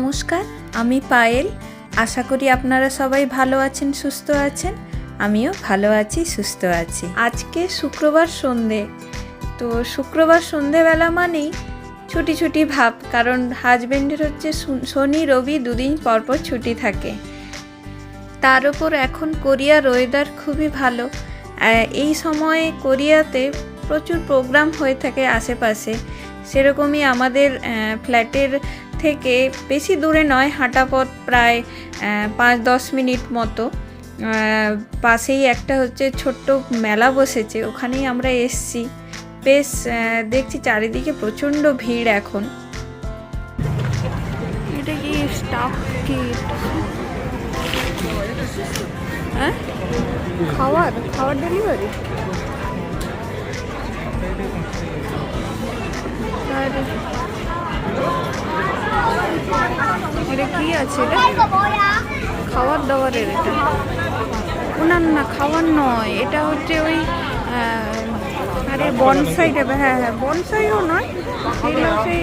নমস্কার, আমি পায়েল। আশা করি আপনারা সবাই ভালো আছেন, সুস্থ আছেন। আমিও ভালো আছি, সুস্থ আছি। আজকে শুক্রবার সন্ধে। তো শুক্রবার সন্ধেবেলা মানেই ছুটি ছুটি ভাব, কারণ হাজবেন্ডের হচ্ছে শনি, রবি দুদিন পরপর ছুটি থাকে। তার উপর এখন কোরিয়ার ওয়েদার খুবই ভালো। এই সময়ে কোরিয়াতে প্রচুর প্রোগ্রাম হয়ে থাকে আশেপাশে। সেরকমই আমাদের ফ্ল্যাটের থেকে বেশি দূরে নয়, হাঁটা পথ প্রায় পাঁচ দশ মিনিট মতো। পাশেই একটা হচ্ছে ছোট্ট মেলা বসেছে, ওখানেই আমরা এসছি। বেশ দেখছি চারিদিকে প্রচণ্ড ভিড় এখন। হ্যাঁ? খাবার খাবার ডেলিভারি? এটা কি আছে এটা খাবার দাবারের এটা। ও না না, খাওয়ার নয়। এটা হচ্ছে ওই আরে বনসাই টাইপের হ্যাঁ হ্যাঁ বনসাইও নয়। সেই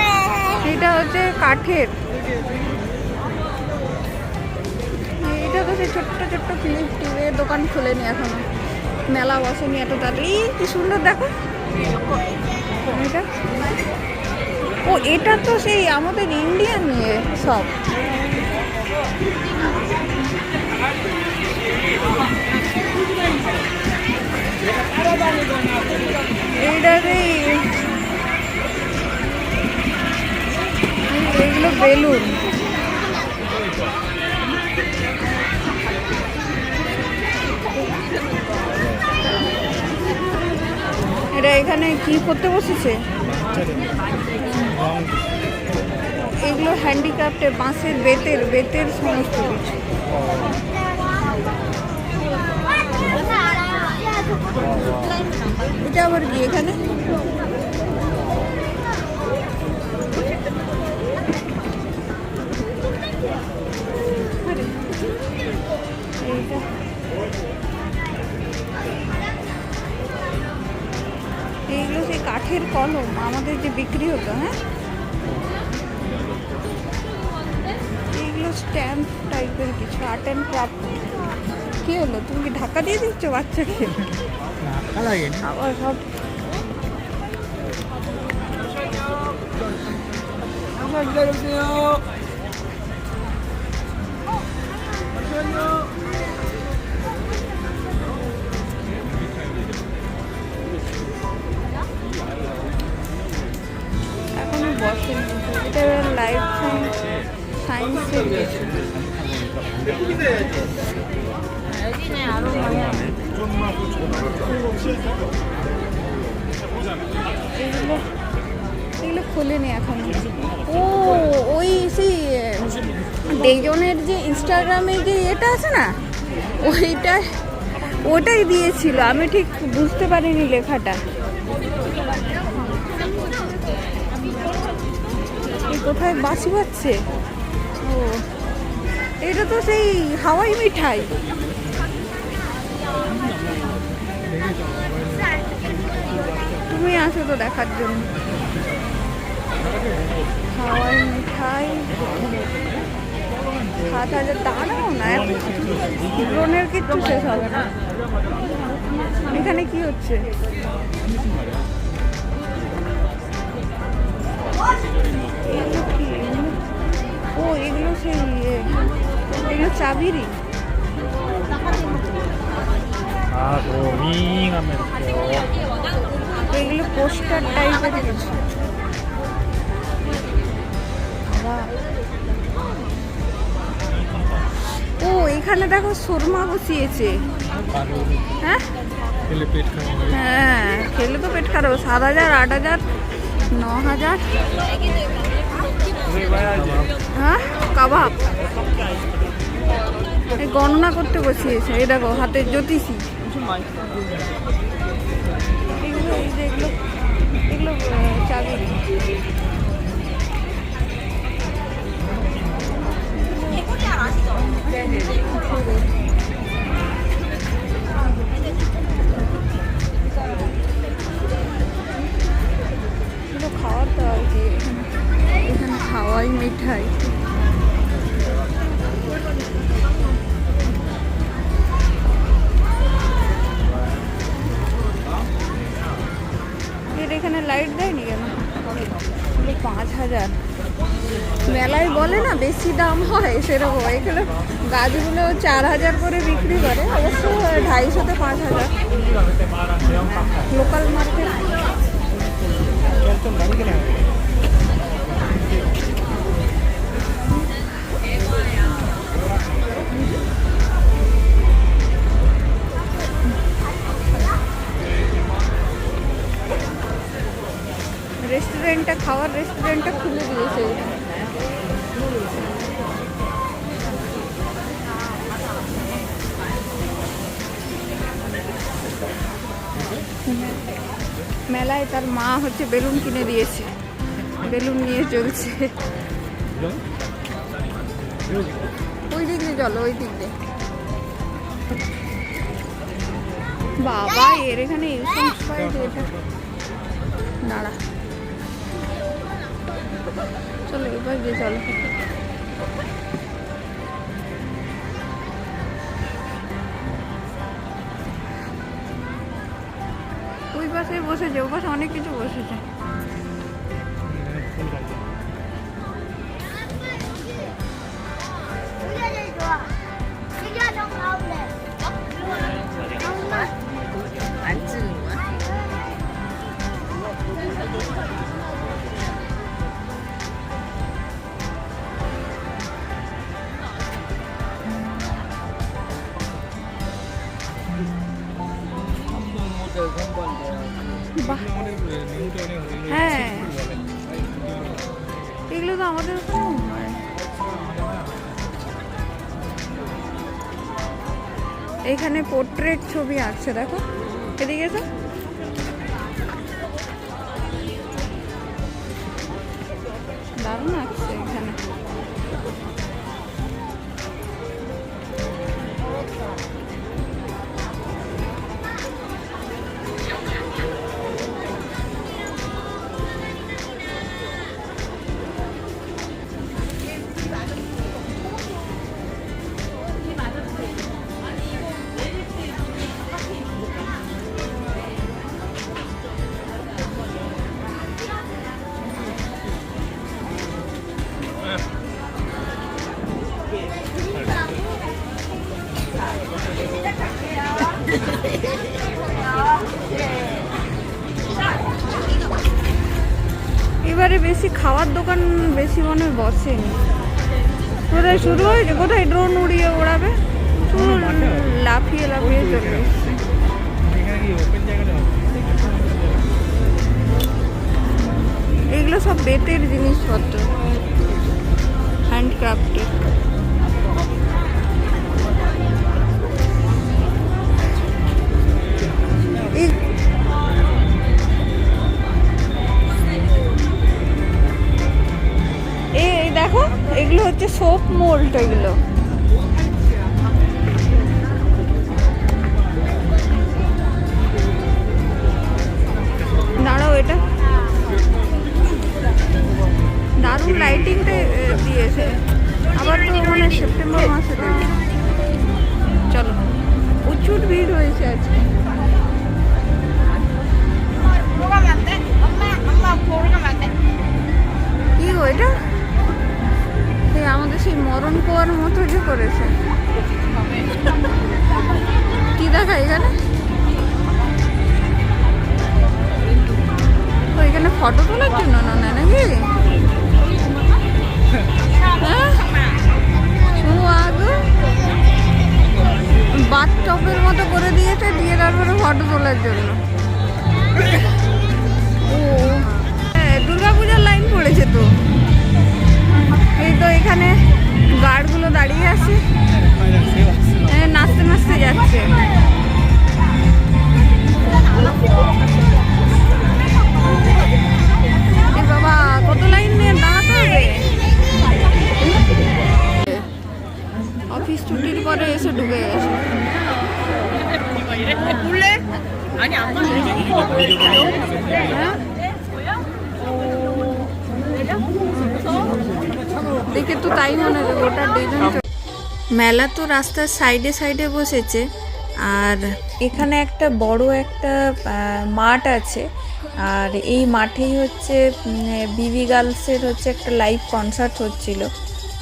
এটা হচ্ছে কাঠের। এটা তো সেই ছোট্ট ছোট্ট ফিলিপ টিভের দোকান খোলেনি এখন। মেলা বসেনি এত তাড়াতাড়ি। কি সুন্দর, দেখো। এটা? ও, এটা তো সেই আমাদের ইন্ডিয়ান নিয়ে সব। বেলুন এটা এখানে কি করতে বসেছে? এগুলো হ্যান্ডিক্রাফটের বাঁশের, বেতের বেতের সমস্ত কিছু। এটা আবার কি এখানে? সেই কাঠের কলম আমাদের যে বিক্রি হতো হ্যাঁ এইগুলো স্ট্যাম্প টাইপের কিছু আর্ট অ্যান্ড ক্রাফট কি হলো তুমি কি ধাক্কা দিয়ে দিচ্ছ বাচ্চাকে আবার সব 잠깐 기다려주세요. বসেনি এটা লাইফ সায়েন্স সায়েন্সের এগুলো এগুলো খোলেনি এখন। ও, ওই সেই ডেজনের যে ইনস্টাগ্রামে যে এটা আছে না ওইটা ওটাই দিয়েছিল। আমি ঠিক বুঝতে পারিনি লেখাটা। কোথায় বাসি বাজছে ও, এটা তো সেই হাওয়াই মিঠাই। তুমি আসো তো দেখার জন্য। হাওয়াই মিঠাই। সাত হাজার দাঁড়াও না? ড্রোনের কিচ্ছু শেষ হবে না। এখানে কি হচ্ছে? ও এগুলো এগুলো এগুলো পোস্টার টাইপের ও এখানে দেখো সুরমা বসিয়েছে। হ্যাঁ? হ্যাঁ খেলে তো পেট খারাপ সাত হাজার আট হাজার ন হাজার হ্যাঁ? কাবাব। এই গণনা করতে বসিয়েছে। এই দেখো হাতের জ্যোতিষী। এগুলো আহ, চাবি। এগুলো খাওয়ার তো আর কি। এখানে খাওয়াই মিঠাই। এখানে লাইট দেয়নি কেন? পাঁচ হাজার। মেলায় বলে না বেশি দাম হয় সেরকম। এখানে গাছগুলো চার হাজার করে বিক্রি করে অবশ্য ঢাইশোতে পাঁচ হাজার। লোকাল মার্কেট রেস্টুরেন্টটা খাওয়ার রেস্টুরেন্টটা খুলে হচ্ছে বেলুন কিনে দিয়েছে। বেলুন নিয়ে চলছে ওই দিক দিয়ে চলো, ওই দিক দিয়ে। বাবা, এর এখানে দাঁড়া। চলো, এবার দিয়ে চলো ওই পাশে বসেছে ওই পাশে অনেক কিছু বসেছে 이게 제일 좋아. 이게 더 가운데. 엄마. 안 찍은 거야? হ্যাঁ এগুলো তো আমাদের এখানে পোর্ট্রেট ছবি আঁকছে দেখো। এদিকে তো দারুণ আঁকছে বসেনি। কোথায় শুরু হয়েছে কোথায় ড্রোন উড়িয়ে ওড়াবে? শুরু লাফিয়ে লাফিয়ে চলে এগুলো সব বেতের জিনিসপত্র। হ্যান্ডক্রাফটের মোল্ড এগুলো। ফটো তোলার জন্য ও দুর্গাপূজার লাইন পড়েছে তো। এই তো এখানে গার্ডগুলো দাঁড়িয়ে আছে। মেলা তো রাস্তার সাইডে সাইডে বসেছে। আর এখানে একটা বড় একটা মাঠ আছে। আর এই মাঠেই হচ্ছে বিবি গার্লসের হচ্ছে একটা লাইভ কনসার্ট হচ্ছিল।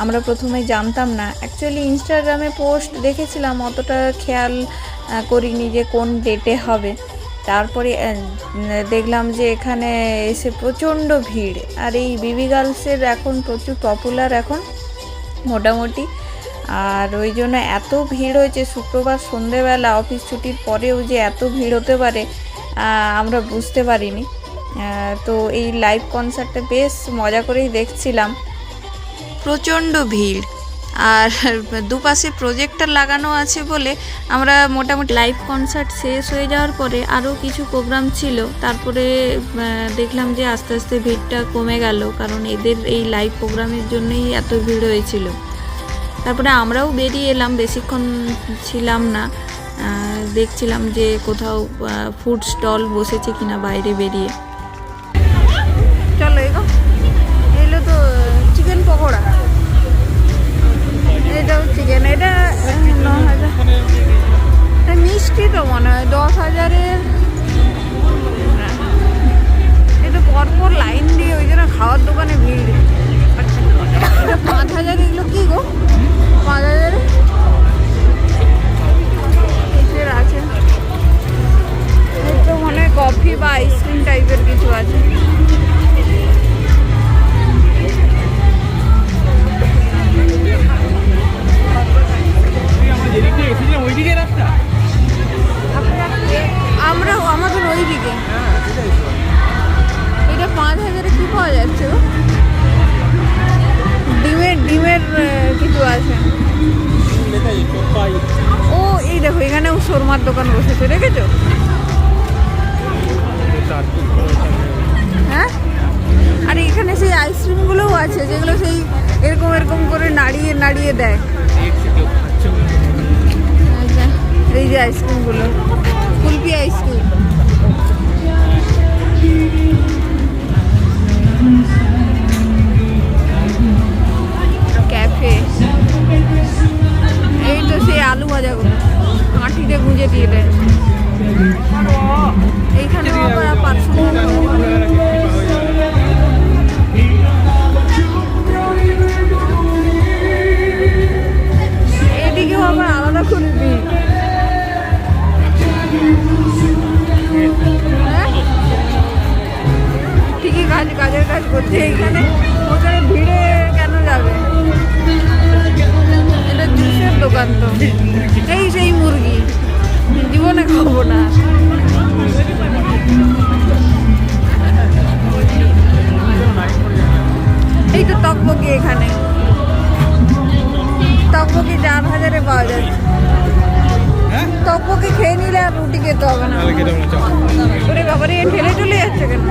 আমরা প্রথমে জানতাম না। অ্যাকচুয়ালি ইনস্টাগ্রামে পোস্ট দেখেছিলাম, অতটা খেয়াল করিনি যে কোন ডেটে হবে। তারপরে দেখলাম যে এখানে এসে প্রচণ্ড ভিড়। আর এই বিবি গার্লসের এখন প্রচুর পপুলার এখন, মোটামুটি। আর ওই জন্য এত ভিড় হয়েছে শুক্রবার সন্ধেবেলা, অফিস ছুটির পরেও যে এত ভিড় হতে পারে আমরা বুঝতে পারিনি। তো এই লাইভ কনসার্টটা বেশ মজা করেই দেখছিলাম। প্রচণ্ড ভিড়। আর দুপাশে প্রজেক্টর লাগানো আছে বলে আমরা মোটামুটি লাইভ কনসার্ট শেষ হয়ে যাওয়ার পরে আরও কিছু প্রোগ্রাম ছিল। তারপরে দেখলাম যে আস্তে আস্তে ভিড়টা কমে গেল, কারণ এদের এই লাইভ প্রোগ্রামের জন্যই এত ভিড় হয়েছিল। তারপরে আমরাও বেরিয়ে এলাম, বেশিক্ষণ ছিলাম না। দেখছিলাম যে কোথাও ফুড স্টল বসেছে কিনা বাইরে বেরিয়ে। চলো এগো। এলো তো চিকেন পকোড়া। এটাও চিকেন এটা ন হাজার। এটা মিষ্টি তো মনে হয়, দশ হাজারের। এটা পরপর লাইন দিয়ে ওই জন্য খাওয়ার দোকানে ভিড়। পাঁচ হাজার এগুলো কি গো? পাঁচ ও, এই দেখো এখানেও শর্মার দোকান বসেছে দেখেছ? হ্যাঁ? আর এখানে সেই আইসক্রিমগুলোও আছে, যেগুলো সেই এরকম এরকম করে নাড়িয়ে নাড়িয়ে দেয়। এই যে আইসক্রিমগুলো, কুলপি আইসক্রিম। ক্যাফে। কাঁঠিতে গুঁজে দিয়ে দেয়। এইখানেও আবার পার্সোনাল এদিকেও আবার আলাদা ভিড় হ্যাঁ? ঠিকই কাজ, কাজের কাজ করছে এইখানে। ওখানে ভিড়ে কেন যাবে? এটা জুসের এই জীবনে খাব না। এই তো তকবকি এখানে। তকবকি চার হাজারে পাওয়া যাচ্ছে হ্যাঁ? তকবকি খেয়ে নিলে আর রুটি খেতে হবে না। ওরে বাবারে এ ঠেলে চলে যাচ্ছে কেন?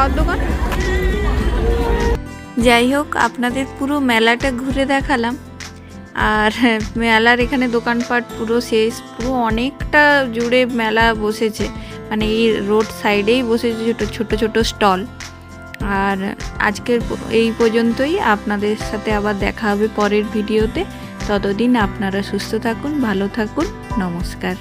খাওয়ার দোকান? যাই হোক, আপনাদের পুরো মেলাটা ঘুরে দেখালাম। আর মেলার এখানে দোকানপাট পুরো শেষ, পুরো অনেকটা জুড়ে মেলা বসেছে। মানে এই রোড সাইডেই বসেছে ছোটো ছোটো ছোটো স্টল। আর আজকের এই পর্যন্তই। আপনাদের সাথে আবার দেখা হবে পরের ভিডিওতে। ততদিন আপনারা সুস্থ থাকুন, ভালো থাকুন। নমস্কার।